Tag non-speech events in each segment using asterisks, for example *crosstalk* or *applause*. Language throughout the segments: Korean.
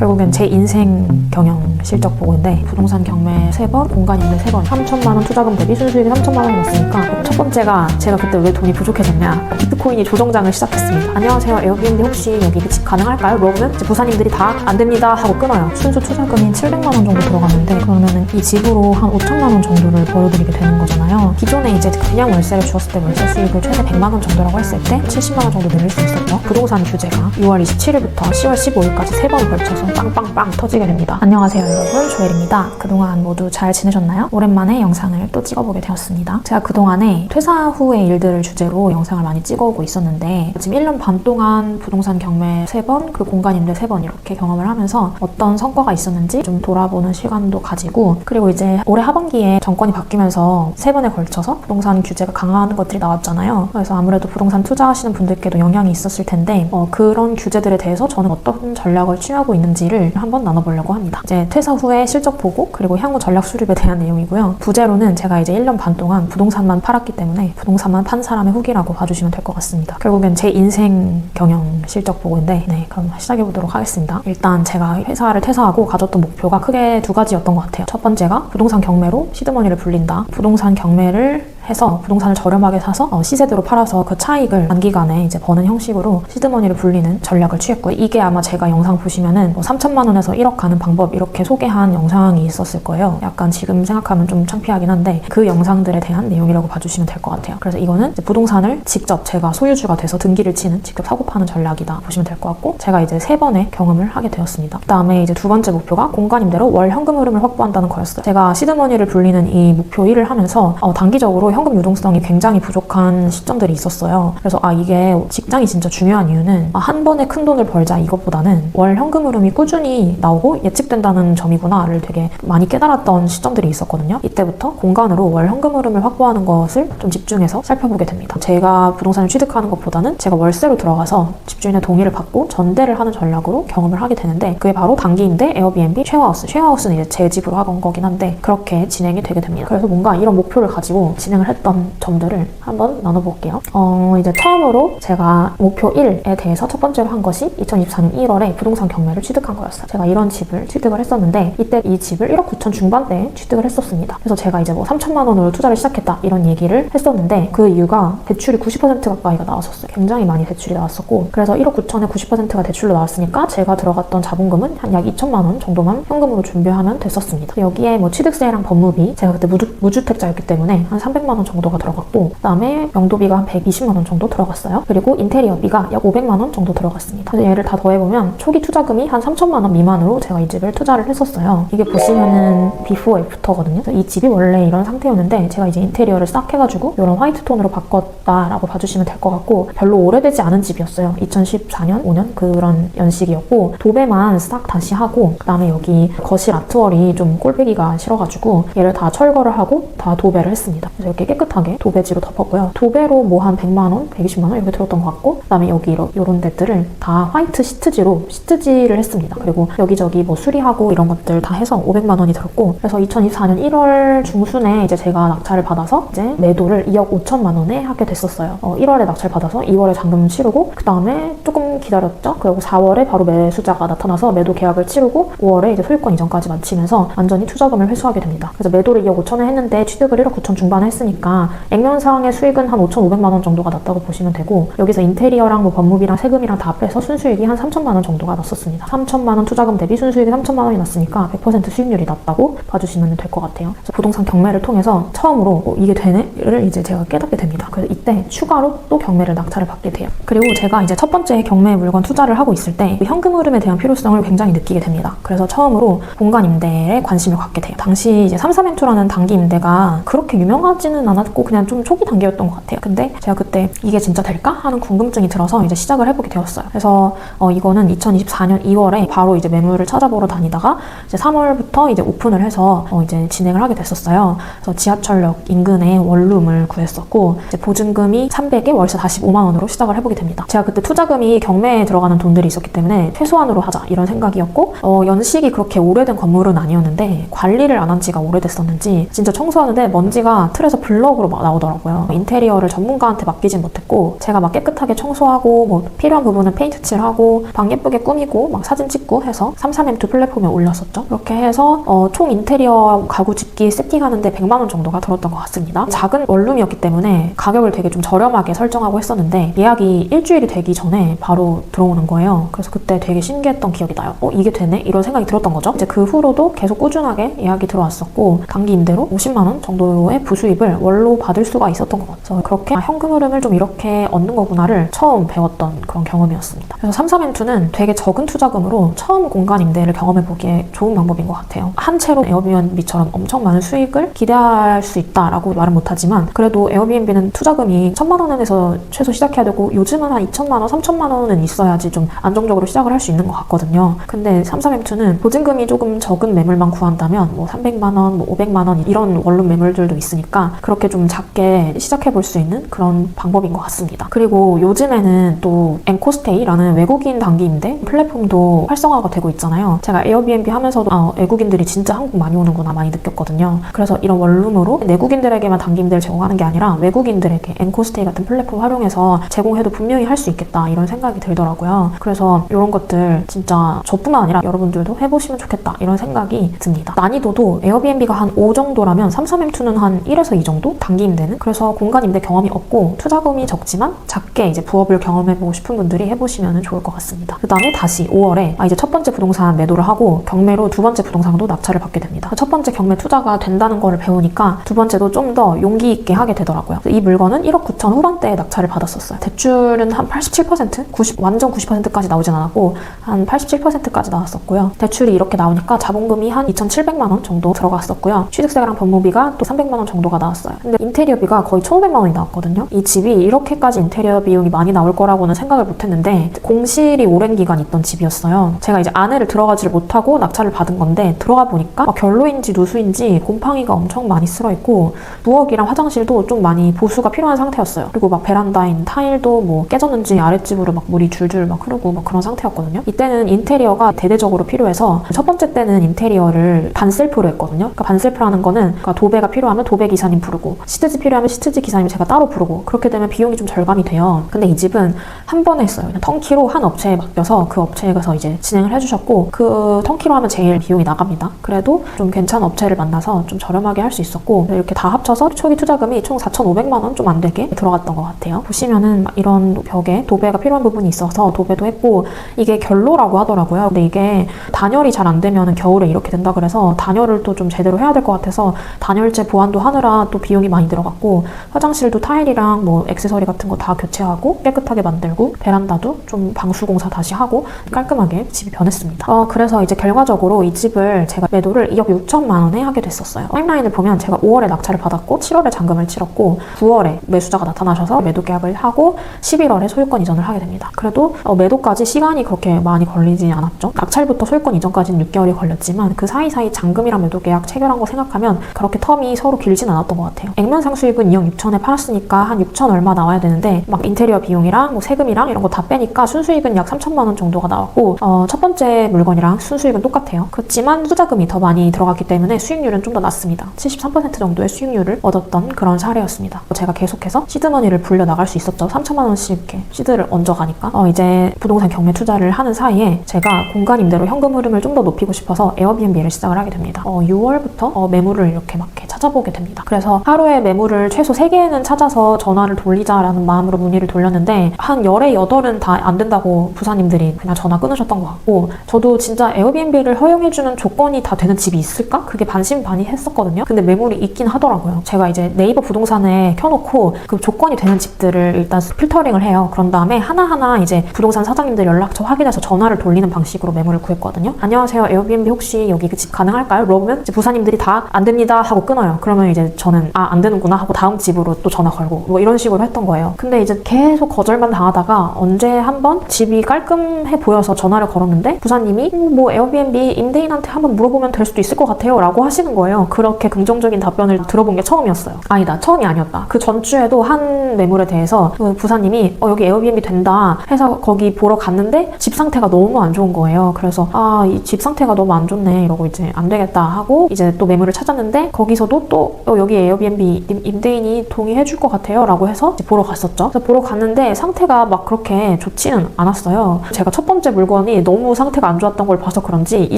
결국엔 제 인생 경영 실적 보고인데 부동산 경매 3번, 공간 임대 3번, 3천만 원 투자금 대비 순수익이 3천만 원이 났으니까 첫 번째가 제가 그때 왜 돈이 부족해졌냐 비트코인이 조정장을 시작했습니다. 안녕하세요 에어비앤비 혹시 여기 매직 가능할까요? 물어보면 이제 부사님들이 다 안 됩니다 하고 끊어요. 순수 투자금이 700만 원 정도 들어갔는데 그러면은 이 집으로 한 5천만 원 정도를 벌어들이게 되는 거잖아요. 기존에 이제 그냥 월세를 주었을 때 월세 수익을 최대 100만 원 정도라고 했을 때 70만 원 정도 늘릴 수 있었죠. 부동산 규제가 6월 27일부터 10월 15일까지 세번 걸쳐서 빵빵빵 터지게 됩니다. 안녕하세요 여러분 조엘입니다. 그동안 모두 잘 지내셨나요? 오랜만에 영상을 또 찍어보게 되었습니다. 제가 그동안에 퇴사 후의 일들을 주제로 영상을 많이 찍어오고 있었는데 지금 1년 반 동안 부동산 경매 3번 그리고 공간 임대 3번 이렇게 경험을 하면서 어떤 성과가 있었는지 좀 돌아보는 시간도 가지고 그리고 이제 올해 하반기에 정권이 바뀌면서 세 번에 걸쳐서 부동산 규제가 강화하는 것들이 나왔잖아요. 그래서 아무래도 부동산 투자하시는 분들께도 영향이 있었을 텐데 어, 그런 규제들에 대해서 저는 어떤 전략을 취하고 있는지 를 한번 나눠보려고 합니다. 이제 퇴사 후에 실적 보고 그리고 향후 전략 수립에 대한 내용이고요. 부제로는 제가 이제 1년 반 동안 부동산만 팔았기 때문에 부동산만 판 사람의 후기라고 봐주시면 될 것 같습니다. 결국엔 제 인생 경영 실적 보고인데 네 그럼 시작해 보도록 하겠습니다. 일단 제가 회사를 퇴사하고 가졌던 목표가 크게 두 가지였던 것 같아요. 첫 번째가 부동산 경매로 시드머니를 불린다. 부동산 경매를 해서 부동산을 저렴하게 사서 어, 시세대로 팔아서 그 차익을 단기간에 이제 버는 형식으로 시드머니를 불리는 전략을 취했고요. 이게 아마 제가 영상 보시면은 뭐 3천만 원에서 1억 가는 방법 이렇게 소개한 영상이 있었을 거예요. 약간 지금 생각하면 좀 창피하긴 한데 그 영상들에 대한 내용이라고 봐주시면 될 것 같아요. 그래서 이거는 부동산을 직접 제가 소유주가 돼서 등기를 치는 직접 사고 파는 전략이다 보시면 될 것 같고 제가 이제 세 번의 경험을 하게 되었습니다. 그다음에 이제 두 번째 목표가 공간 임대로 월 현금 흐름을 확보한다는 거였어요. 제가 시드머니를 불리는 이 목표 일을 하면서 어, 단기적으로 현금 유동성이 굉장히 부족한 시점들이 있었어요. 그래서 아 이게 직장이 진짜 중요한 이유는 아, 한 번에 큰 돈을 벌자 이것보다는 월 현금 흐름이 꾸준히 나오고 예측된다는 점이구나를 되게 많이 깨달았던 시점들이 있었거든요. 이때부터 공간으로 월 현금 흐름을 확보하는 것을 좀 집중해서 살펴보게 됩니다. 제가 부동산을 취득하는 것보다는 제가 월세로 들어가서 집주인의 동의를 받고 전대를 하는 전략으로 경험을 하게 되는데 그게 바로 단기 임대, 에어비앤비, 쉐어하우스. 쉐어하우스는 이제 제 집으로 하건 거긴 한데 그렇게 진행이 되게 됩니다. 그래서 뭔가 이런 목표를 가지고 진행을 했던 점들을 한번 나눠볼게요. 어, 이제 처음으로 제가 목표 1에 대해서 첫 번째로 한 것이 2024년 1월에 부동산 경매를 취득한 거였어요. 제가 이런 집을 취득을 했었는데 이때 이 집을 1억 9천 중반대에 취득을 했었습니다. 그래서 제가 이제 뭐 3천만 원으로 투자를 시작했다 이런 얘기를 했었는데 그 이유가 대출이 90% 가까이가 나왔었어요. 굉장히 많이 대출이 나왔었고 그래서 1억 9천에 90%가 대출로 나왔으니까 제가 들어갔던 자본금은 한 약 2천만 원 정도만 현금으로 준비하면 됐었습니다. 여기에 뭐 취득세랑 법무비 제가 그때 무주, 무주택자였기 때문에 한 300만 원 정도가 들어갔고 그다음에 명도비가 한 120만 원 정도 들어갔어요. 그리고 인테리어비가 약 500만 원 정도 들어갔습니다. 얘를 다 더해보면 초기 투자금이 한 3천만 원 미만으로 제가 이 집을 투자를 했었어요. 이게 보시면은 비포 애프터거든요. 이 집이 원래 이런 상태였는데 제가 이제 인테리어를 싹 해가지고 이런 화이트 톤으로 바꿨다라고 봐주시면 될 것 같고 별로 오래되지 않은 집이었어요. 2014년, 5년 그런 연식이었고 도배만 싹 다시 하고 그다음에 여기 거실 아트월이 좀 꼴배기가 싫어가지고 얘를 다 철거를 하고 다 도배를 했습니다. 그래서 이렇게 깨끗하게 도배지로 덮었고요. 도배로 뭐 한 100만 원, 120만 원 이렇게 들었던 것 같고 그다음에 여기 이런, 이런 데들을 다 화이트 시트지로 시트지를 했습니다. 그리고 여기저기 뭐 수리하고 이런 것들 다 해서 500만 원이 들었고 그래서 2024년 1월 중순에 이제 제가 낙찰을 받아서 이제 매도를 2억 5천만 원에 하게 됐었어요. 어, 1월에 낙찰 받아서 2월에 잔금 치르고 그 다음에 조금 기다렸죠. 그리고 4월에 바로 매수자가 나타나서 매도 계약을 치르고 5월에 이제 소유권 이전까지 마치면서 완전히 투자금을 회수하게 됩니다. 그래서 매도를 2억 5천에 했는데 취득을 1억 9천 중반에 했으니 까 액면상의 수익은 한 5,500만 원 정도가 났다고 보시면 되고 여기서 인테리어랑 뭐 법무비랑 세금이랑 다 합해서 순수익이 한 3천만 원 정도가 났었습니다. 3천만 원 투자금 대비 순수익이 3천만 원이 났으니까 100% 수익률이 낮다고 봐주시면 될 것 같아요. 그래서 부동산 경매를 통해서 처음으로 어, 이게 되네를 이제 제가 깨닫게 됩니다. 그래서 이때 추가로 또 경매를 낙찰을 받게 돼요. 그리고 제가 이제 첫 번째 경매 물건 투자를 하고 있을 때그 현금 흐름에 대한 필요성을 굉장히 느끼게 됩니다. 그래서 처음으로 공간 임대에 관심을 갖게 돼요. 당시 이제 3, 3엔투라는 단기 임대가 그렇게 유명하지는 않았고 그냥 좀 초기 단계였던 것 같아요. 근데 제가 그때 이게 진짜 될까 하는 궁금증이 들어서 이제 시작을 해보게 되었어요. 그래서 어, 이거는 2024년 2월에 바로 이제 매물을 찾아보러 다니다가 이제 3월부터 이제 오픈을 해서 어, 이제 진행을 하게 됐었어요. 그래서 지하철역 인근에 원룸을 구했었고 이제 보증금이 300에 월세 45만 원으로 시작을 해보게 됩니다. 제가 그때 투자금이 경매에 들어가는 돈들이 있었기 때문에 최소한으로 하자 이런 생각이었고 어, 연식이 그렇게 오래된 건물은 아니었는데 관리를 안 한 지가 오래됐었는지 진짜 청소하는데 먼지가 틀에서 블럭으로 막 나오더라고요. 인테리어를 전문가한테 맡기진 못했고 제가 막 깨끗하게 청소하고 뭐 필요한 부분은 페인트 칠하고 방 예쁘게 꾸미고 막 사진 찍고 해서 33M2 플랫폼에 올렸었죠. 그렇게 해서 어, 총 인테리어 가구 집기 세팅하는데 100만 원 정도가 들었던 것 같습니다. 작은 원룸이었기 때문에 가격을 되게 좀 저렴하게 설정하고 했었는데 예약이 일주일이 되기 전에 바로 들어오는 거예요. 그래서 그때 되게 신기했던 기억이 나요. 어 이게 되네? 이런 생각이 들었던 거죠. 이제 그 후로도 계속 꾸준하게 예약이 들어왔었고 단기 임대로 50만 원 정도의 부수입을 월로 받을 수가 있었던 것 같아요. 그렇게 아, 현금 흐름을 좀 이렇게 얻는 거구나를 처음 배웠던 그런 경험이었습니다. 그래서 33M2는 되게 적은 투자금으로 처음 공간 임대를 경험해 보기에 좋은 방법인 것 같아요. 한 채로 에어비앤비처럼 엄청 많은 수익을 기대할 수 있다라고 말은 못하지만 그래도 에어비앤비는 투자금이 천만 원에서 최소 시작해야 되고 요즘은 한 2천만 원, 3천만 원은 있어야지 좀 안정적으로 시작을 할 수 있는 것 같거든요. 근데 33M2는 보증금이 조금 적은 매물만 구한다면 뭐 300만 원, 뭐 500만 원 이런 원룸 매물들도 있으니까 그렇게 좀 작게 시작해 볼 수 있는 그런 방법인 것 같습니다. 그리고 요즘에는 또 앵코스테이라는 외국인 단기 임대 플랫폼도 활성화가 되고 있잖아요. 제가 에어비앤비 하면서도 아, 외국인들이 진짜 한국 많이 오는구나 많이 느꼈거든요. 그래서 이런 원룸으로 내국인들에게만 단기 임대를 제공하는 게 아니라 외국인들에게 앵코스테이 같은 플랫폼 활용해서 제공해도 분명히 할 수 있겠다 이런 생각이 들더라고요. 그래서 이런 것들 진짜 저뿐만 아니라 여러분들도 해보시면 좋겠다 이런 생각이 듭니다. 난이도도 에어비앤비가 한 5 정도라면 33M2는 한 1에서 2 정도 단기 임대는 그래서 공간 임대 경험이 없고 투자금이 적지만 작게 이제 부업을 경험해보고 싶은 분들이 해보시면 좋을 것 같습니다. 그 다음에 다시 5월에 아, 이제 첫 번째 부동산 매도를 하고 경매로 두 번째 부동산도 낙찰을 받게 됩니다. 첫 번째 경매 투자가 된다는 거를 배우니까 두 번째도 좀 더 용기 있게 하게 되더라고요. 이 물건은 1억 9천 후반대에 낙찰을 받았었어요. 대출은 한 87%, 90, 완전 90%까지 나오진 않았고 한 87%까지 나왔었고요. 대출이 이렇게 나오니까 자본금이 한 2,700만 원 정도 들어갔었고요. 취득세랑 법무비가 또 300만 원 정도가 나왔어요. 근데 인테리어비가 거의 1,500만 원이 나왔거든요. 이 집이 이렇게까지 인테리어 비용이 많이 나올 거라고는 생각을 못했는데 공실이 오랜 기간 있던 집이었어요. 제가 이제 안에를 들어가지를 못하고 낙찰을 받은 건데 들어가 보니까 막 결로인지 누수인지 곰팡이가 엄청 많이 쓸어 있고 부엌이랑 화장실도 좀 많이 보수가 필요한 상태였어요. 그리고 막 베란다인 타일도 뭐 깨졌는지 아랫집으로 막 물이 줄줄 막 흐르고 막 그런 상태였거든요. 이때는 인테리어가 대대적으로 필요해서 첫 번째 때는 인테리어를 반셀프로 했거든요. 그러니까 반셀프라는 거는 그러니까 도배가 필요하면 도배 기사님 부르고 시트지 필요하면 시트지 기사님 제가 따로 부르고 그렇게 되면 비용이 좀 절감이 돼요. 근데 이 집은 한 번에 했어요. 그냥 턴키로 한 업체에 맡겨서 그 업체에서 이제 진행을 해주셨고 그 턴키로 하면 제일 비용이 나갑니다. 그래도 좀 괜찮은 업체를 만나서 좀 저렴하게 할 수 있었고 이렇게 다 합쳐서 초기 투자금이 총 4,500만 원 좀 안 되게 들어갔던 것 같아요. 보시면은 막 이런 벽에 도배가 필요한 부분이 있어서 도배도 했고 이게 결로라고 하더라고요. 근데 이게 단열이 잘 안 되면 겨울에 이렇게 된다 그래서 단열을 또 좀 제대로 해야 될 것 같아서 단열재 보완도 하느라 또 비용이 많이 들어갔고 화장실도 타일이랑 뭐 액세서리 같은 거 다 교체하고 깨끗하게 만들고 베란다도 좀 방수 공사 다시 하고 깔끔하게 집이 변했습니다. 어, 그래서 이제 결과적으로 이 집을 제가 매도를 2억 6천만 원에 하게 됐었어요. 타임라인을 보면 제가 5월에 낙찰을 받았고 7월에 잔금을 치렀고 9월에 매수자가 나타나셔서 매도 계약을 하고 11월에 소유권 이전을 하게 됩니다. 그래도 어, 매도까지 시간이 그렇게 많이 걸리지 않았죠. 낙찰부터 소유권 이전까지는 6개월이 걸렸지만 그 사이사이 잔금이랑 매도 계약 체결한 거 생각하면 그렇게 텀이 서로 길진 않았던 것 같아요. 액면 상 수익은 2억 6천에 팔았으니까 한 6천 얼마 나와야 되는데 막 인테리어 비용이랑 뭐 세금이랑 이런 거 다 빼니까 순수익은 약 3천만 원 정도가 나왔고 어, 첫 번째 물건이랑 순수익은 똑같아요. 그렇지만 투자금이 더 많이 들어갔기 때문에 수익률은 좀 더 낮습니다. 73% 정도의 수익률을 얻었던 그런 사례였습니다. 제가 계속해서 시드머니를 불려 나갈 수 있었죠. 3천만 원씩 이렇게 시드를 얹어가니까 어, 이제 부동산 경매 투자를 하는 사이에 제가 공간 임대로 현금 흐름을 좀 더 높이고 싶어서 에어비앤비를 시작을 하게 됩니다. 어, 6월부터 어, 매물을 이렇게 막 찾아보게 됩니다. 그래서 하루에 매물을 최소 3개는 찾아서 전화를 돌리자라는 마음으로 문의를 돌렸는데 한 열에 여덟은 다 안 된다고 부사님들이 그냥 전화 끊으셨던 것 같고 저도 진짜 에어비앤비를 허용해주는 조건이 다 되는 집이 있을까? 그게 반신반의 했었거든요. 근데 매물이 있긴 하더라고요. 제가 이제 네이버 부동산에 켜놓고 그 조건이 되는 집들을 일단 필터링을 해요. 그런 다음에 하나하나 이제 부동산 사장님들 연락처 확인해서 전화를 돌리는 방식으로 매물을 구했거든요. 안녕하세요. 에어비앤비 혹시 여기 그 집 가능할까요? 이제 부사님들이 다 안 됩니다 하고 끊어요. 그러면 이제 저는 아 안 되는구나 하고 다음 집으로 또 전화 걸고 뭐 이런 식으로 했던 거예요. 근데 이제 계속 거절만 당하다가 언제 한번 집이 깔끔해 보여서 전화를 걸었는데 부사님이 음, 뭐 에어비앤비 임대인한테 한번 물어보면 될 수도 있을 것 같아요 라고 하시는 거예요. 그렇게 긍정적인 답변을 들어본 게 처음이었어요. 아니다. 처음이 아니었다. 그 전주에도 한 매물에 대해서 그 부사님이 어, 여기 에어비앤비 된다 해서 거기 보러 갔는데 집 상태가 너무 안 좋은 거예요. 그래서 아, 이 집 상태가 너무 안 좋네 이러고 이제 안 되겠다 하고 이제 또 매물을 찾았는데 거기서도 또 어, 여기 에어비앤비 임- 임대인이 동의해 줄 것 같아요 라고 해서 보러 갔었죠. 그래서 보러 갔는데 상태가 막 그렇게 좋지는 않았어요. 제가 첫 번째 물건이 너무 상태가 안 좋았던 걸 봐서 그런지 이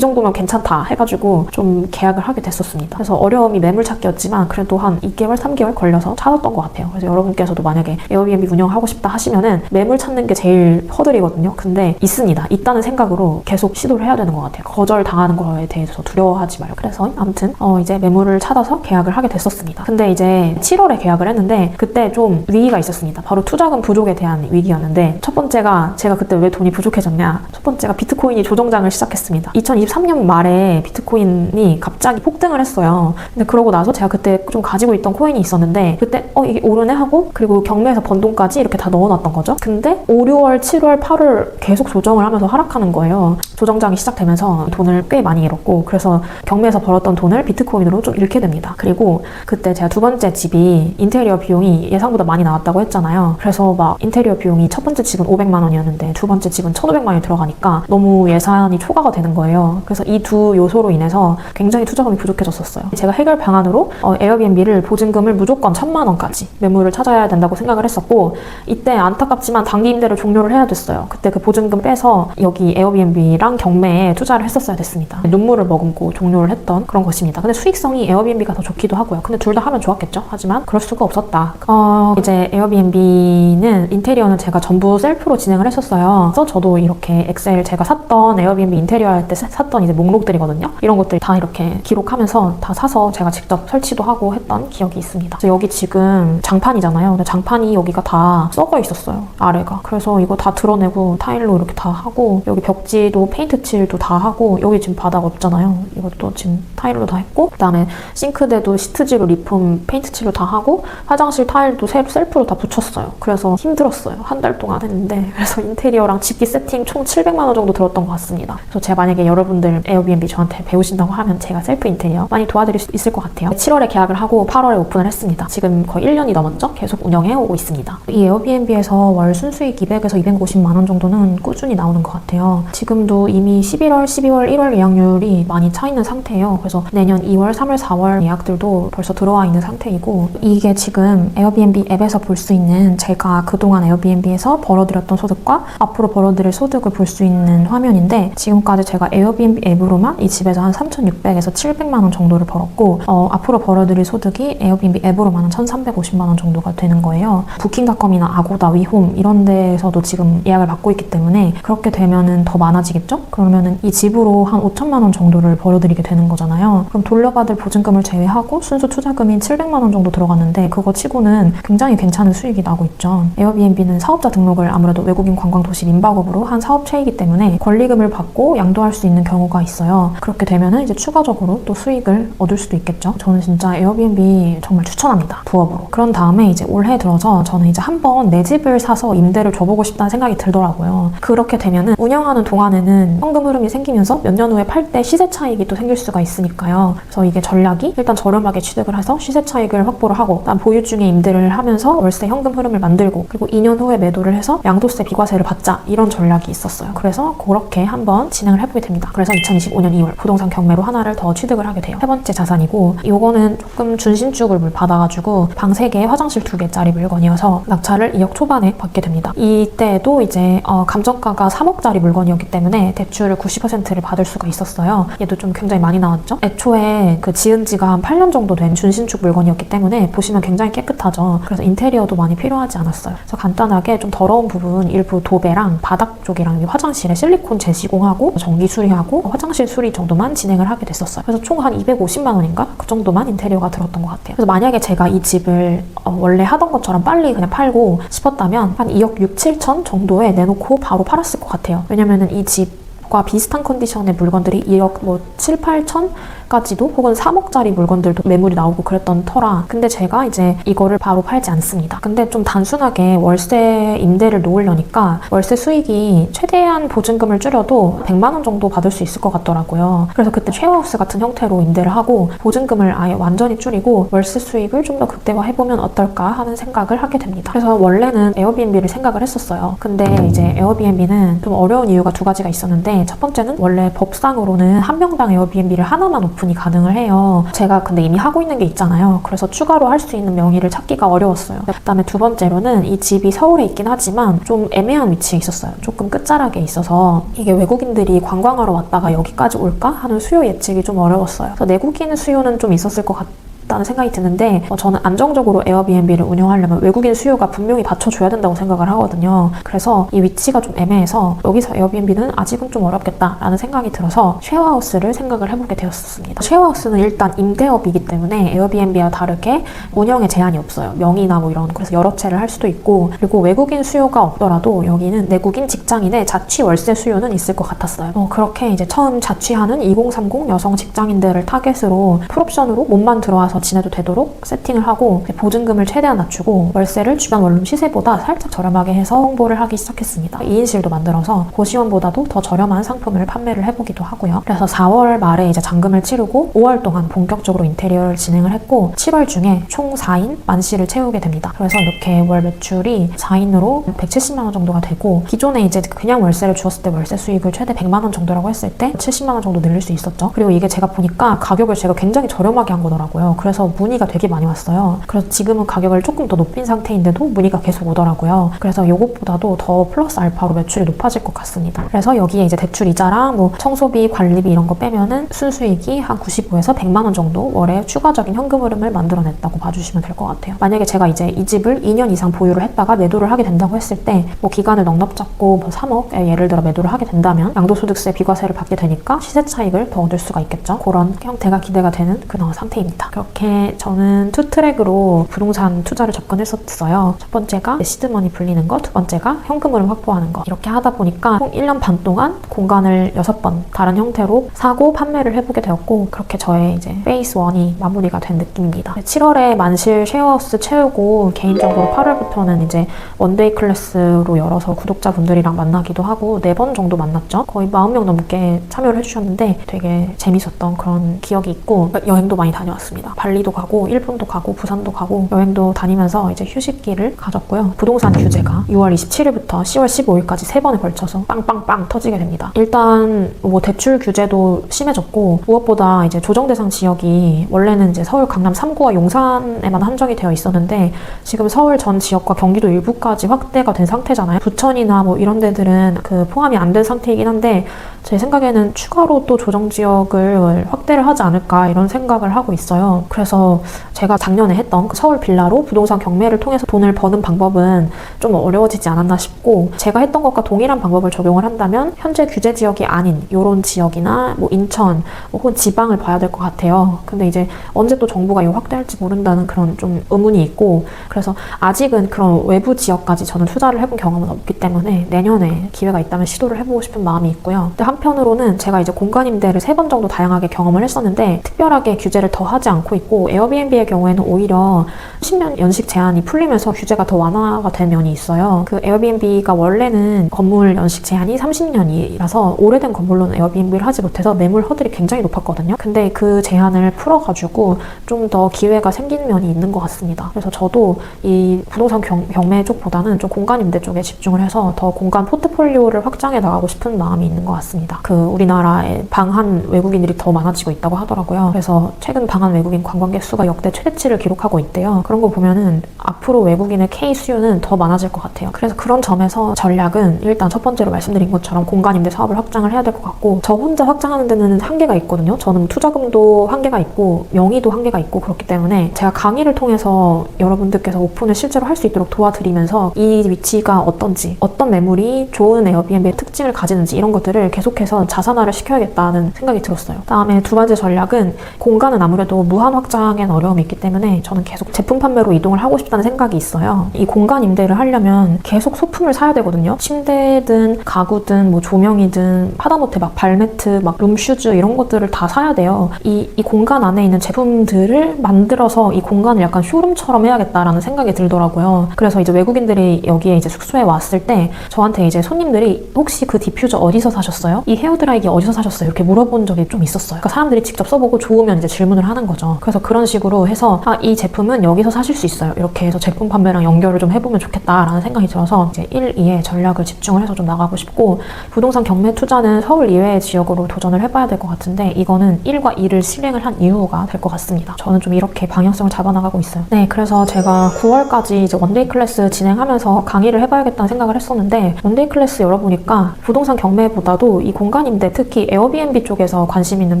정도면 괜찮다 해가지고 좀 계약을 하게 됐었습니다. 그래서 어려움이 매물 찾기였지만 그래도 한 2개월, 3개월 걸려서 찾았던 것 같아요. 그래서 여러분께서도 만약에 에어비앤비 운영하고 싶다 하시면은 매물 찾는 게 제일 허들이거든요. 근데 있습니다. 있다는 생각으로 계속 시도를 해야 되는 것 같아요. 거절 당하는 거에 대해서 두려워하지 말고. 그래서 아무튼 어 이제 매물을 찾아서 계약을 하게 됐었습니다. 근데 이제 7월에 계약을 했는데 그때 좀 위기가 있었습니다. 바로 투자금 부족에 대한 위기였는데 첫 번째가 제가 그때 왜 돈이 부족해졌냐? 첫 번째가 비트코인이 조정장을 시작했습니다. 2023년 말에 비트코인이 갑자기 폭등을 했어요. 근데 그러고 나서 제가 그때 좀 가지고 있던 코인이 있었는데 그때 어 이게 오르네 하고 그리고 경매에서 번 돈까지 이렇게 다 넣어놨던 거죠. 근데 5, 6월, 7월, 8월 계속 조정을 하면서 하락하는 거예요. 조정장이 시작되면서 돈을 꽤 많이 잃었고 그래서 경매에서 벌었던 돈을 비트코인으로 좀 잃게 됩니다. 그리고 그때 제가 두 번째 집이 인테리어 비용이 예상보다 많이 나왔다고 했잖아요. 그래서 막 인테리어 비용이 첫 번째 집은 500만 원이었는데 두 번째 집은 1,500만 원이 들어가니까 너무 예산이 초과가 되는 거예요. 그래서 이 두 요소로 인해서 굉장히 투자금이 부족해졌었어요. 제가 해결 방안으로 어, 에어비앤비를 보증금을 무조건 1,000만 원까지 매물을 찾아야 된다고 생각을 했었고 이때 안타깝지만 단기 임대를 종료를 해야 됐어요. 그때 그 보증금 빼서 여기 에어비앤비랑 경매에 투자를 했었어야 됐습니다. 눈물을 머금고 종료를 했던 그런 것입니다. 근데 수익성이 에어비앤비가 더 좋기도 하고요. 근데 둘 다 하면 좋았겠죠. 하지만 그럴 수가 없었다. 어, 이제 에어비앤비는 인테리어는 제가 전부 셀프로 진행을 했었어요. 그래서 저도 이렇게 엑셀 제가 샀던 에어비앤비 인테리어 할 때 샀던 이제 목록들이거든요. 이런 것들 다 이렇게 기록하면서 다 사서 제가 직접 설치도 하고 했던 기억이 있습니다. 그래서 여기 지금 장판이잖아요. 근데 장판이 여기가 다 썩어 있었어요. 아래가. 그래서 이거 다 드러내고 타일로 이렇게 다 하고 여기 벽지도 페인트 칠도 다 하고 여기 지금 바닥 없잖아요. 이것도 지금 타일로 다 했고 그다음에 싱크대도 시트지로 리폼 페인트 칠로 다 하고 화장실 타일도 셀- 셀프로 다 붙였어요. 그래서 힘들었어요. 한 달 동안 했는데 *laughs* 그래서 인테리어랑 집기 세팅 총 700만 원 정도 들었던 것 같습니다. 그래서 제가 만약에 여러분들 에어비앤비 저한테 배우신다고 하면 제가 셀프 인테리어 많이 도와드릴 수 있을 것 같아요. 7월에 계약을 하고 8월에 오픈을 했습니다. 지금 거의 1년이 넘었죠? 계속 운영해 오고 있습니다. 이 에어비앤비에서 월 순수익 200에서 250만 원 정도는 꾸준히 나오는 것 같아요. 지금도 이미 11월, 12월, 1월 예약률이 많이 차 있는 상태예요. 그래서 내년 2월, 3월, 4월 예약들도 벌써 들어와 있는 상태이고 이게 지금 에어비앤비 앱에서 볼 수 있는 제가 그동안 에어비앤비에서 벌어들였던 소득과 앞으로 벌어들일 소득을 볼 수 있는 화면인데 지금까지 제가 에어비앤비 앱으로만 이 집에서 한 3,600에서 700만 원 정도를 벌었고 어, 앞으로 벌어들일 소득이 에어비앤비 앱으로만 한 1,350만 원 정도가 되는 거예요. 부킹닷컴이나 아고다, 위홈 이런 데에서도 지금 예약을 받고 있기 때문에 그렇게 되면은 더 많아지겠죠? 그러면은 이 집으로 한 5천만 원 정도를 벌어들이게 되는 거잖아요. 그럼 돌려받을 보증금을 제외하고 순수 투자금 인 700만 원 정도 들어갔는데 그거 치고는 굉장히 괜찮은 수익이 나고 있죠. 에어비앤비는 사업자 등록을 아무래도 외국인 관광 도시 민박업으로 한 사업체이기 때문에 권리금을 받고 양도할 수 있는 경우가 있어요. 그렇게 되면은 이제 추가적으로 또 수익을 얻을 수도 있겠죠. 저는 진짜 에어비앤비 정말 추천합니다. 부업으로. 그런 다음에 이제 올해 들어서 저는 이제 한번 내 집을 사서 임대를 줘보고 싶다는 생각이 들더라고요. 그렇게 되면은 운영하는 동안에는 현금 흐름이 생기면서 몇 년 후에 팔 때 시세 차익이 또 생길 수가 있으니까요. 그래서 이게 전략이 일단 저렴하게 취득을 해서 시세 차익을 확보를 하고 그다음 보유 중에 임대를 하면서 월세 현금 흐름을 만들고 그리고 2년 후에 매도를 해서 양도세 비과세를 받자 이런 전략이 있었어요. 그래서 그렇게 한번 진행을 해보게 됩니다. 그래서 2025년 2월 부동산 경매로 하나를 더 취득을 하게 돼요. 세 번째 자산이고 이거는 조금 준신축을 받아가지고 방 3개, 화장실 2개짜리 물건이어서 낙찰을 2억 초반에 받게 됩니다. 이때도 이제 어, 감정가가 3억짜리 물건이었기 때문에 대출을 90%를 받을 수가 있었어요. 얘도 좀 굉장히 많이 나왔죠. 애초에 그 지은 지가 한 8년 정도 된 준신축 물건이었기 때문에 보시면 굉장히 깨끗하죠. 그래서 인테리어도 많이 필요하지 않았어요. 그래서 간단하게 좀 더러운 부분 일부 도배랑 바닥 쪽이랑 이 화장실에 실리콘 재시공하고 전기 수리하고 화장실 수리 정도만 진행을 하게 됐었어요. 그래서 총 한 250만 원인가 그 정도만 인테리어가 들었던 것 같아요. 그래서 만약에 제가 이 집을 어, 원래 하던 것처럼 빨리 그냥 팔고 싶었다면 한 2억 6, 7천 정도에 내놓고 바로 팔았을 것 같아요. 왜냐면은 이 집 과 비슷한 컨디션의 물건들이 2억 뭐 7, 8천 까지도 혹은 3억짜리 물건들도 매물이 나오고 그랬던 터라. 근데 제가 이제 이거를 바로 팔지 않습니다. 근데 좀 단순하게 월세 임대를 놓으려니까 월세 수익이 최대한 보증금을 줄여도 100만 원 정도 받을 수 있을 것 같더라고요. 그래서 그때 쉐어하우스 같은 형태로 임대를 하고 보증금을 아예 완전히 줄이고 월세 수익을 좀 더 극대화해보면 어떨까 하는 생각을 하게 됩니다. 그래서 원래는 에어비앤비를 생각을 했었어요. 근데 이제 에어비앤비는 좀 어려운 이유가 두 가지가 있었는데 첫 번째는 원래 법상으로는 한 명당 에어비앤비를 하나만 오픈이 가능을 해요. 제가 근데 이미 하고 있는 게 있잖아요. 그래서 추가로 할 수 있는 명의를 찾기가 어려웠어요. 그다음에 두 번째로는 이 집이 서울에 있긴 하지만 좀 애매한 위치에 있었어요. 조금 끝자락에 있어서 이게 외국인들이 관광하러 왔다가 여기까지 올까 하는 수요 예측이 좀 어려웠어요. 그래서 내국인 수요는 좀 있었을 것 같아요. 다는 생각이 드는데 어, 저는 안정적으로 에어비앤비를 운영하려면 외국인 수요가 분명히 받쳐줘야 된다고 생각을 하거든요. 그래서 이 위치가 좀 애매해서 여기서 에어비앤비는 아직은 좀 어렵겠다라는 생각이 들어서 쉐어하우스를 생각을 해보게 되었습니다. 쉐어하우스는 일단 임대업이기 때문에 에어비앤비와 다르게 운영에 제한이 없어요. 명의나 뭐 이런 그래서 여러 채를 할 수도 있고 그리고 외국인 수요가 없더라도 여기는 내국인 직장인의 자취 월세 수요는 있을 것 같았어요. 어, 그렇게 이제 처음 자취하는 2030 여성 직장인들을 타겟으로 풀옵션으로 몸만 들어와서 지내도 되도록 세팅을 하고 보증금을 최대한 낮추고 월세를 주변 원룸 시세보다 살짝 저렴하게 해서 홍보를 하기 시작했습니다. 2인실도 만들어서 고시원보다도 더 저렴한 상품을 판매를 해보기도 하고요. 그래서 4월 말에 이제 잔금을 치르고 5월 동안 본격적으로 인테리어를 진행을 했고 7월 중에 총 4인 만실을 채우게 됩니다. 그래서 이렇게 월 매출이 4인으로 170만 원 정도가 되고 기존에 이제 그냥 월세를 주었을 때 월세 수익을 최대 100만 원 정도라고 했을 때 70만 원 정도 늘릴 수 있었죠. 그리고 이게 제가 보니까 가격을 제가 굉장히 저렴하게 한 거더라고요. 그래서 문의가 되게 많이 왔어요. 그래서 지금은 가격을 조금 더 높인 상태인데도 문의가 계속 오더라고요. 그래서 이것보다도 더 플러스 알파로 매출이 높아질 것 같습니다. 그래서 여기에 이제 대출 이자랑 뭐 청소비, 관리비 이런 거 빼면은 순수익이 한 95에서 100만 원 정도 월에 추가적인 현금 흐름을 만들어냈다고 봐주시면 될 것 같아요. 만약에 제가 이제 이 집을 2년 이상 보유를 했다가 매도를 하게 된다고 했을 때 뭐 기간을 넉넉 잡고 뭐 3억에 예를 들어 매도를 하게 된다면 양도소득세 비과세를 받게 되니까 시세 차익을 더 얻을 수가 있겠죠. 그런 형태가 기대가 되는 그런 상태입니다. 그렇게 저는 투 트랙으로 부동산 투자를 접근했었어요. 첫 번째가 시드머니 불리는 거, 두 번째가 현금흐름 확보하는 거. 이렇게 하다 보니까 총 1년 반 동안 공간을 6번 다른 형태로 사고 판매를 해보게 되었고 그렇게 저의 이제 페이스 1이 마무리가 된 느낌입니다. 7월에 만실 쉐어하우스 채우고 개인적으로 8월부터는 이제 원데이 클래스로 열어서 구독자분들이랑 만나기도 하고 4번 정도 만났죠. 거의 40명 넘게 참여를 해주셨는데 되게 재밌었던 그런 기억이 있고 여행도 많이 다녀왔습니다. 발리도 가고 일본도 가고 부산도 가고 여행도 다니면서 이제 휴식기를 가졌고요. 부동산 규제가 6월 27일부터 10월 15일까지 세 번에 걸쳐서 빵빵빵 터지게 됩니다. 일단 뭐 대출 규제도 심해졌고 무엇보다 이제 조정 대상 지역이 원래는 이제 서울 강남 3구와 용산에만 한정이 되어 있었는데 지금 서울 전 지역과 경기도 일부까지 확대가 된 상태잖아요. 부천이나 뭐 이런 데들은 그 포함이 안 된 상태이긴 한데 제 생각에는 추가로 또 조정 지역을 확대를 하지 않을까 이런 생각을 하고 있어요. 그래서 제가 작년에 했던 그 서울 빌라로 부동산 경매를 통해서 돈을 버는 방법은 좀 어려워지지 않았나 싶고 제가 했던 것과 동일한 방법을 적용을 한다면 현재 규제 지역이 아닌 이런 지역이나 뭐 인천 혹은 지방을 봐야 될 것 같아요. 근데 이제 언제 또 정부가 이거 확대할지 모른다는 그런 좀 의문이 있고 그래서 아직은 그런 외부 지역까지 저는 투자를 해본 경험은 없기 때문에 내년에 기회가 있다면 시도를 해보고 싶은 마음이 있고요. 근데 한편으로는 제가 이제 공간 임대를 세 번 정도 다양하게 경험을 했었는데 특별하게 규제를 더 하지 않고 있고 에어비앤비의 경우에는 오히려 10년 연식 제한이 풀리면서 규제가 더 완화가 된 면이 있어요. 그 에어비앤비가 원래는 건물 연식 제한이 30년이라서 오래된 건물로는 에어비앤비를 하지 못해서 매물 허들이 굉장히 높았거든요. 근데 그 제한을 풀어가지고 좀 더 기회가 생기는 면이 있는 것 같습니다. 그래서 저도 이 부동산 경, 경매 쪽보다는 좀 공간 임대 쪽에 집중을 해서 더 공간 포트폴리오를 확장해 나가고 싶은 마음이 있는 것 같습니다. 그 우리나라에 방한 외국인들이 더 많아지고 있다고 하더라고요. 그래서 최근 방한 외국인 관광객 수가 역대 최대치를 기록하고 있대요. 그런 거 보면은 앞으로 외국인의 K 수요는 더 많아질 것 같아요. 그래서 그런 점에서 전략은 일단 첫 번째로 말씀드린 것처럼 공간 임대 사업을 확장을 해야 될 것 같고 저 혼자 확장하는 데는 한계가 있거든요. 저는 투자금도 한계가 있고 명의도 한계가 있고 그렇기 때문에 제가 강의를 통해서 여러분들께서 오픈을 실제로 할 수 있도록 도와드리면서 이 위치가 어떤지 어떤 매물이 좋은 에어비앤비의 특징을 가지는지 이런 것들을 계속해서 자산화를 시켜야겠다는 생각이 들었어요. 다음에 두 번째 전략은 공간은 아무래도 무한 확 장엔 어려움이 있기 때문에 저는 계속 제품 판매로 이동을 하고 싶다는 생각이 있어요. 이 공간 임대를 하려면 계속 소품을 사야 되거든요. 침대든 가구든 뭐 조명이든 하다못해 막 발매트, 막 룸슈즈 이런 것들을 다 사야 돼요. 이, 이 공간 안에 있는 제품들을 만들어서 이 공간을 약간 쇼룸처럼 해야겠다라는 생각이 들더라고요. 그래서 이제 외국인들이 여기에 이제 숙소에 왔을 때 저한테 이제 손님들이 혹시 그 디퓨저 어디서 사셨어요? 이 헤어드라이기 어디서 사셨어요? 이렇게 물어본 적이 좀 있었어요. 그러니까 사람들이 직접 써보고 좋으면 이제 질문을 하는 거죠. 그래서 그런 식으로 해서 아, 이 제품은 여기서 사실 수 있어요. 이렇게 해서 제품 판매랑 연결을 좀 해보면 좋겠다라는 생각이 들어서 이제 1, 2에 전략을 집중을 해서 좀 나가고 싶고 부동산 경매 투자는 서울 이외의 지역으로 도전을 해봐야 될 것 같은데 이거는 1과 2를 실행을 한 이유가 될 것 같습니다. 저는 좀 이렇게 방향성을 잡아나가고 있어요. 네, 그래서 제가 9월까지 이제 원데이 클래스 진행하면서 강의를 해봐야겠다는 생각을 했었는데 원데이 클래스 열어보니까 부동산 경매보다도 이 공간 임대 특히 에어비앤비 쪽에서 관심 있는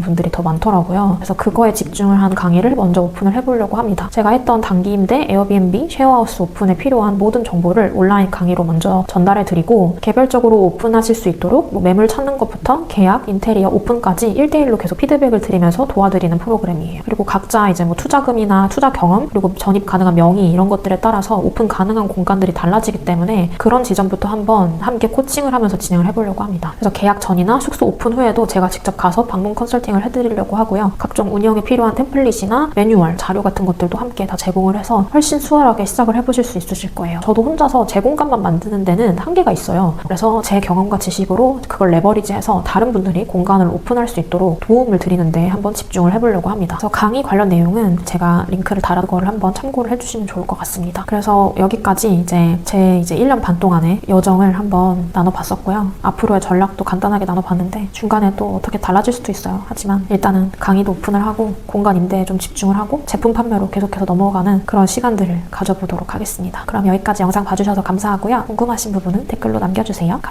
분들이 더 많더라고요. 그래서 그거에 집중을 한 강의 를 먼저 오픈을 해보려고 합니다. 제가 했던 단기 임대, 에어비앤비, 쉐어하우스 오픈에 필요한 모든 정보를 온라인 강의로 먼저 전달해 드리고 개별적으로 오픈하실 수 있도록 뭐 매물 찾는 것부터 계약, 인테리어, 오픈까지 1대1로 계속 피드백을 드리면서 도와드리는 프로그램이에요. 그리고 각자 이제 뭐 투자금이나 투자 경험, 그리고 전입 가능한 명의 이런 것들에 따라서 오픈 가능한 공간들이 달라지기 때문에 그런 지점부터 한번 함께 코칭을 하면서 진행을 해보려고 합니다. 그래서 계약 전이나 숙소 오픈 후에도 제가 직접 가서 방문 컨설팅을 해드리려고 하고요. 각종 운영에 필요한 템플릿이 나 매뉴얼, 자료 같은 것들도 함께 다 제공을 해서 훨씬 수월하게 시작을 해보실 수 있으실 거예요. 저도 혼자서 제 공간만 만드는 데는 한계가 있어요. 그래서 제 경험과 지식으로 그걸 레버리지해서 다른 분들이 공간을 오픈할 수 있도록 도움을 드리는데 한번 집중을 해보려고 합니다. 그래서 강의 관련 내용은 제가 링크를 달아둔 거를 한번 참고를 해주시면 좋을 것 같습니다. 그래서 여기까지 이제 제 이제 1년 반 동안의 여정을 한번 나눠봤었고요. 앞으로의 전략도 간단하게 나눠봤는데 중간에 또 어떻게 달라질 수도 있어요. 하지만 일단은 강의도 오픈을 하고 공간 임대에 좀 집중을 하고 제품 판매로 계속해서 넘어가는 그런 시간들을 가져보도록 하겠습니다. 그럼 여기까지 영상 봐주셔서 감사하고요. 궁금하신 부분은 댓글로 남겨주세요. 감-